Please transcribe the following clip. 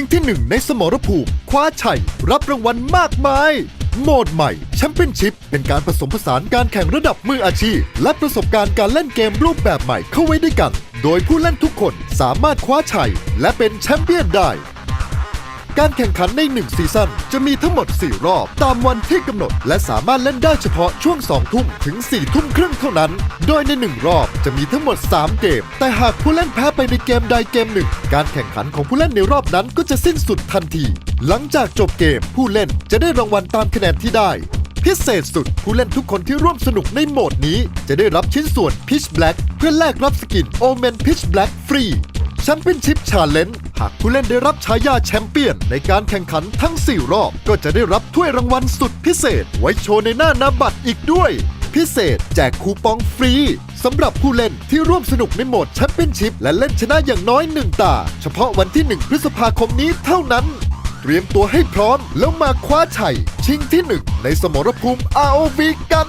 ชิงที่งในสมรภูมิคว้าชัย รับรางวัลมากมาย โหมดใหม่แชมเปี้ยนชิพเป็นการผสมผสานการแข่งระดับมืออาชีพ และประสบการณ์การเล่นเกมรูปแบบใหม่เข้าไว้ด้วยกัน โดยผู้เล่นทุกคนสามารถคว้าชัย และเป็นแชมเปี้ยนได้ การแข่งขันใน 1 ซีซั่นจะมีทั้งหมด 4 รอบ ตามวันที่กำหนด และสามารถเล่นได้เฉพาะช่วง 2 ทุ่มถึง 4 ทุ่มครึ่งเท่านั้น โดยใน 1 รอบจะมีทั้งหมด 3 เกม แต่หากผู้เล่นแพ้ไปในเกมใดเกมหนึ่ง การแข่งขันของผู้เล่นในรอบนั้นก็จะสิ้นสุดทันที หลังจากจบเกมผู้เล่นจะได้รางวัลตามคะแนนที่ได้พิเศษสุด ผู้เล่นทุกคนที่ร่วมสนุกในโหมดนี้ จะได้รับชิ้นส่วน Pitch Black เพื่อแลกรับสกิน Omen Pitch Black ฟรีแชมเปี้ยนชิพชาเลนจ์ หากผู้เล่นได้รับฉายาแชมเปี้ยน ในการแข่งขันทั้ง 4 รอบ ก็จะได้รับถ้วยรางวัลสุดพิเศษ ไว้โชว์ในหน้านาบัตรอีกด้วย พิเศษแจกคูปองฟรีสำหรับผู้เล่นที่ร่วมสนุกในโหมดแชมเปี้ยนชิพและเล่นชนะอย่างน้อยหนึ่งตา เฉพาะวันที่ 1 พฤษภาคมนี้เท่านั้น เตรียมตัวให้พร้อมแล้วมาคว้าชัยชิงที่หนึ่งในสมรภูมิ ROV กัน